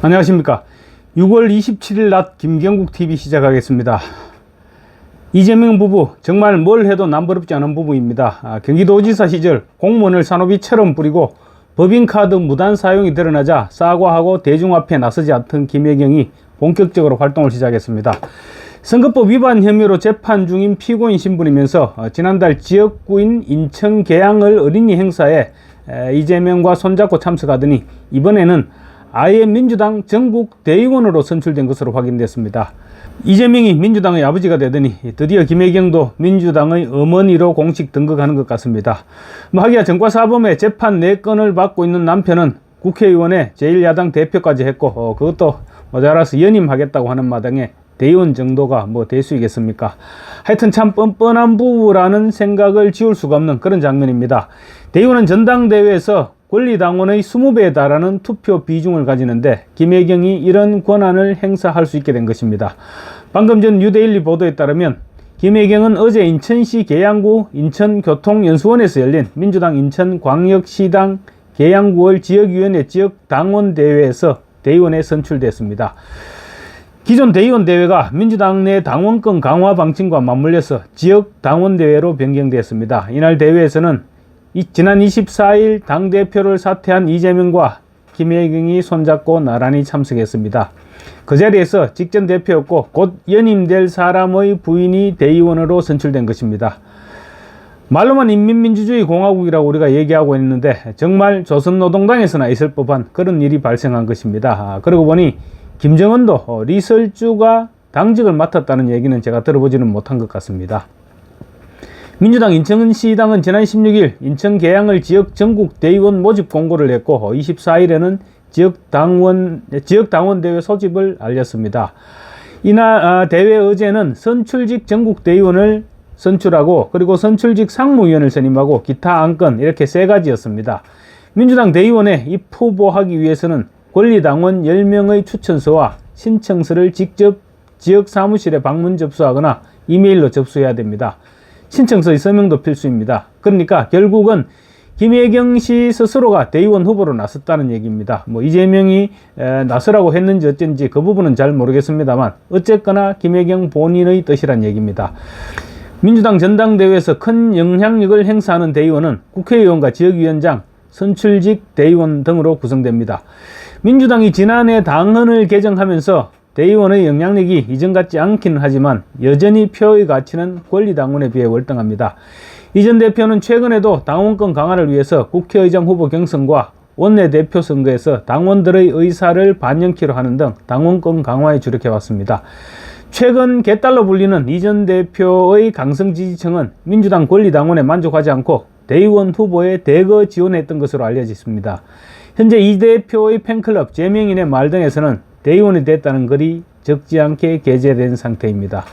안녕하십니까. 6월 27일 낮 김경국 TV 시작하겠습니다. 이재명 부부 정말 뭘 해도 남부럽지 않은 부부입니다. 아, 경기도지사 시절 공무원을 산업이처럼 뿌리고 법인카드 무단 사용이 드러나자 사과하고 대중 앞에 나서지 않던 김혜경이 본격적으로 활동을 시작했습니다. 선거법 위반 혐의로 재판 중인 피고인 신분이면서 어, 지난달 지역구인 인천 계양을 어린이 행사에 에, 이재명과 손잡고 참석하더니 이번에는 아예 민주당 전국 대의원으로 선출된 것으로 확인됐습니다. 이재명이 민주당의 아버지가 되더니 드디어 김혜경도 민주당의 어머니로 공식 등극하는 것 같습니다. 뭐 하기야 전과사범의 재판 4건을 받고 있는 남편은 국회의원의 제1야당 대표까지 했고 어, 그것도 모자라서 연임하겠다고 하는 마당에 대의원 정도가 뭐 대수이겠습니까? 하여튼 참 뻔뻔한 부부라는 생각을 지울 수가 없는 그런 장면입니다. 대의원은 전당대회에서 권리당원의 20배에 달하는 투표 비중을 가지는데 김혜경이 이런 권한을 행사할 수 있게 된 것입니다. 방금 전 뉴데일리 보도에 따르면 김혜경은 어제 인천시 계양구 인천교통연수원에서 열린 민주당 인천광역시당 계양구월 지역위원회 지역 당원 대회에서 대의원에 선출됐습니다. 기존 대의원 대회가 민주당 내 당원권 강화 방침과 맞물려서 지역 당원 대회로 변경됐습니다. 이날 대회에서는 이, 지난 24일 당 대표를 사퇴한 이재명과 김혜경이 손잡고 나란히 참석했습니다. 그 자리에서 직전 대표였고 곧 연임될 사람의 부인이 대의원으로 선출된 것입니다. 말로만 인민민주주의 공화국이라고 우리가 얘기하고 있는데 정말 조선노동당에서나 있을 법한 그런 일이 발생한 것입니다. 아, 그러고 보니 김정은도 어, 리설주가 당직을 맡았다는 얘기는 제가 들어보지는 못한 것 같습니다. 민주당 인천시당은 지난 16일 인천 계양을 지역 전국 대의원 모집 공고를 냈고 24일에는 지역 당원 지역 당원 대회 소집을 알렸습니다. 이날 아, 대회 어제는 선출직 전국 대의원을 선출하고 그리고 선출직 상무위원을 선임하고 기타 안건 이렇게 세 가지였습니다. 민주당 대의원에 입후보하기 위해서는 권리당원 10명의 추천서와 신청서를 직접 지역 사무실에 방문 접수하거나 이메일로 접수해야 됩니다. 신청서의 서명도 필수입니다. 그러니까 결국은 김혜경 씨 스스로가 대의원 후보로 나섰다는 얘기입니다. 뭐 이재명이 에, 나서라고 했는지 어쩐지 그 부분은 잘 모르겠습니다만 어쨌거나 김혜경 본인의 뜻이란 얘기입니다. 민주당 전당대회에서 큰 영향력을 행사하는 대의원은 국회의원과 지역위원장, 선출직 대의원 등으로 구성됩니다. 민주당이 지난해 당헌을 개정하면서 대의원의 영향력이 이전 같지 않기는 하지만 여전히 표의 가치는 권리당원에 비해 월등합니다. 이전 대표는 최근에도 당원권 강화를 위해서 국회의장 후보 경선과 원내대표 선거에서 당원들의 의사를 반영키로 하는 등 당원권 강화에 주력해왔습니다. 최근 개딸로 불리는 이전 대표의 강성 지지층은 민주당 권리당원에 만족하지 않고 대의원 후보에 대거 지원했던 것으로 알려졌습니다. 현재 이 대표의 팬클럽, 제명인의 말 등에서는 대의원이 됐다는 글이 적지 않게 게재된 상태입니다.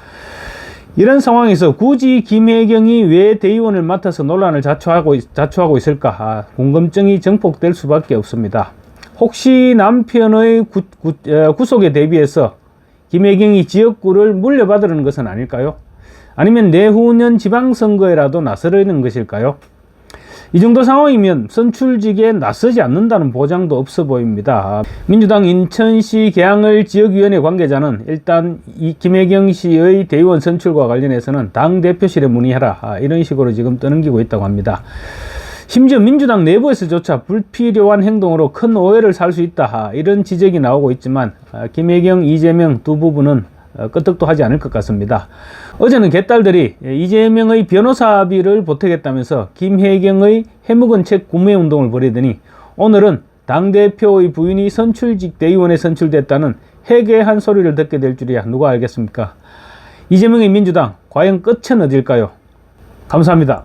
이런 상황에서 굳이 김혜경이 왜 대의원을 맡아서 논란을 자초하고, 자초하고 있을까? 아, 궁금증이 증폭될 수밖에 없습니다. 혹시 남편의 구, 구, 어, 구속에 대비해서 김혜경이 지역구를 물려받으려는 것은 아닐까요? 아니면 내후년 지방선거에라도 나서려는 것일까요? 이 정도 상황이면 선출직에 나서지 않는다는 보장도 없어 보입니다. 민주당 인천시 계양을 지역위원회 관계자는 일단 이 김혜경 씨의 대의원 선출과 관련해서는 당 대표실에 문의해라 아, 이런 식으로 지금 떠넘기고 있다고 합니다. 심지어 민주당 내부에서조차 불필요한 행동으로 큰 오해를 살 수 있다 아, 이런 지적이 나오고 있지만 아, 김혜경, 이재명 두 부부는 어, 끄떡도 하지 않을 것 같습니다. 어제는 개딸들이 이재명의 변호사비를 보태겠다면서 김혜경의 해묵은 책 구매 운동을 벌이더니 오늘은 당대표의 부인이 선출직 대의원에 선출됐다는 해괴한 소리를 듣게 될 줄이야 누가 알겠습니까? 이재명의 민주당 과연 끝은 어딜까요? 감사합니다.